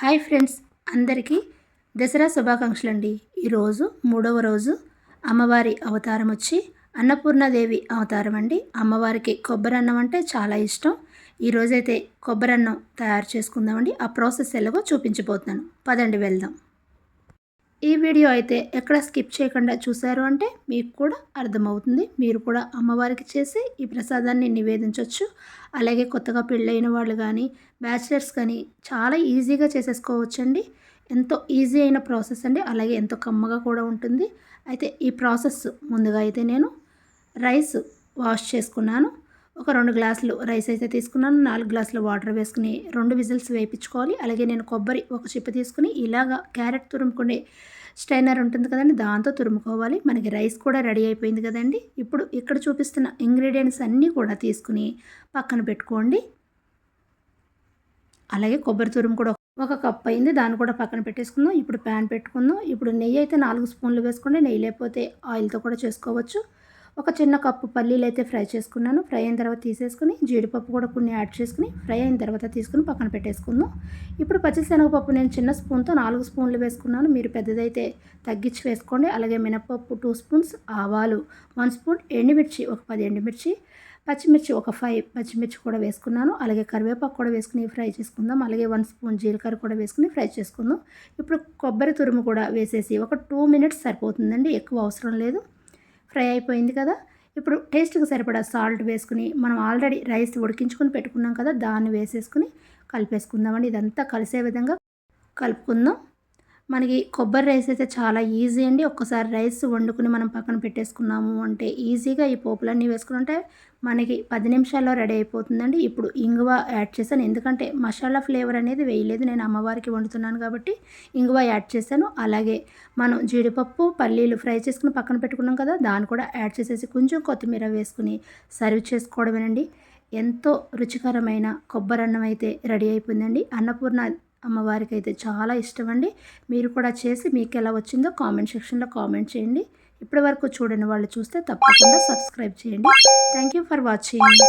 Hi friends అందరికీ దసరా శుభాకాంక్షలు అండి ఈరోజు మూడవ రోజు అమ్మవారి అవతారం వచ్చి అన్నపూర్ణాదేవి అవతారం అండి. అమ్మవారికి కొబ్బరి అన్నం అంటే చాలా ఇష్టం. ఈరోజైతే కొబ్బరి అన్నం తయారు చేసుకుందామండి. ఆ ప్రాసెస్ ఎలాగో చూపించబోతున్నాను. పదండి వెళ్దాం. ఈ వీడియో అయితే ఎక్కడ స్కిప్ చేయకుండా చూశారు అంటే మీకు కూడా అర్థమవుతుంది. మీరు కూడా అమ్మవారికి చేసి ఈ ప్రసాదాన్ని నివేదించవచ్చు అలాగే కొత్తగా పెళ్ళైన వాళ్ళు కానీ బ్యాచిలర్స్ కానీ చాలా ఈజీగా చేసేసుకోవచ్చండి. ఎంతో ఈజీ అయిన ప్రాసెస్ అండి. అలాగే ఎంతో కమ్మగా కూడా ఉంటుంది. అయితే ఈ ప్రాసెస్ ముందుగా అయితే నేను రైస్ వాష్ చేసుకున్నాను. ఒక రెండు గ్లాసులు రైస్ అయితే తీసుకున్నాను. నాలుగు గ్లాసులు వాటర్ వేసుకుని రెండు విజిల్స్ వేయించుకోవాలి. అలాగే నేను కొబ్బరి ఒక చిప్ప తీసుకుని ఇలాగా క్యారెట్ తురుముకునే స్టైనర్ ఉంటుంది కదండి దాంతో తురుముకోవాలి. మనకి రైస్ కూడా రెడీ అయిపోయింది కదండి. ఇప్పుడు ఇక్కడ చూపిస్తున్న ఇంగ్రీడియంట్స్ అన్నీ కూడా తీసుకుని పక్కన పెట్టుకోండి. అలాగే కొబ్బరి తురుము కూడా ఒక కప్ అయింది దాన్ని కూడా పక్కన పెట్టేసుకుందాం. ఇప్పుడు ప్యాన్ పెట్టుకుందాం. ఇప్పుడు నెయ్యి అయితే నాలుగు స్పూన్లు వేసుకోండి. నెయ్యి లేకపోతే ఆయిల్తో కూడా చేసుకోవచ్చు. ఒక చిన్న కప్పు పల్లీలు అయితే ఫ్రై చేసుకున్నాను. ఫ్రై అయిన తర్వాత తీసేసుకుని జీడిపప్పు కూడా కొన్ని యాడ్ చేసుకుని ఫ్రై అయిన తర్వాత తీసుకుని పక్కన పెట్టేసుకుందాం. ఇప్పుడు పచ్చిశనగపప్పు నేను చిన్న స్పూన్తో నాలుగు స్పూన్లు వేసుకున్నాను. మీరు పెద్దదైతే తగ్గించి వేసుకోండి. అలాగే మినపప్పు టూ స్పూన్స్ ఆవాలు వన్ స్పూన్ ఎండుమిర్చి ఒక పది ఎండుమిర్చి పచ్చిమిర్చి ఒక ఫైవ్ పచ్చిమిర్చి కూడా వేసుకున్నాను. అలాగే కరివేపాకు కూడా వేసుకుని ఫ్రై చేసుకుందాం. అలాగే వన్ స్పూన్ జీలకర్ర కూడా వేసుకుని ఫ్రై చేసుకుందాం. ఇప్పుడు కొబ్బరి తురుము కూడా వేసేసి ఒక టూ మినిట్స్ సరిపోతుందండి. ఎక్కువ అవసరం లేదు. ఫ్రై అయిపోయింది కదా. ఇప్పుడు టేస్ట్కి సరిపడా సాల్ట్ వేసుకుని మనం ఆల్రెడీ రైస్ ఉడికించుకొని పెట్టుకున్నాం కదా దాన్ని వేసేసుకుని కలిపేసుకుందామండి. ఇదంతా కలిసే విధంగా కలుపుకుందాం. మనకి కొబ్బరి రైస్ అయితే చాలా ఈజీ అండి. ఒక్కసారి రైస్ వండుకుని మనం పక్కన పెట్టేసుకున్నాము అంటే ఈజీగా ఈ పోపులన్నీ వేసుకుని ఉంటే మనకి పది నిమిషాల్లో రెడీ అయిపోతుందండి. ఇప్పుడు ఇంగువ యాడ్ చేశాను. ఎందుకంటే మసాలా ఫ్లేవర్ అనేది వేయలేదు. నేను అమ్మవారికి వండుతున్నాను కాబట్టి ఇంగువ యాడ్ చేశాను. అలాగే మనం జీడిపప్పు పల్లీలు ఫ్రై చేసుకుని పక్కన పెట్టుకున్నాం కదా దాన్ని కూడా యాడ్ చేసేసి కొంచెం కొత్తిమీర వేసుకుని సర్వ్ చేసుకోవడమేనండి. ఎంతో రుచికరమైన కొబ్బరి అన్నం అయితే రెడీ అయిపోయిందండి. అన్నపూర్ణ అమ్మవారికి అయితే చాలా ఇష్టం అండి మీరు కూడా చేసి మీకు ఎలా వచ్చిందో కామెంట్ సెక్షన్లో కామెంట్ చేయండి. ఇప్పటి వరకు చూడని వాళ్ళు చూస్తే తప్పకుండా సబ్స్క్రైబ్ చేయండి. Thank you for watching.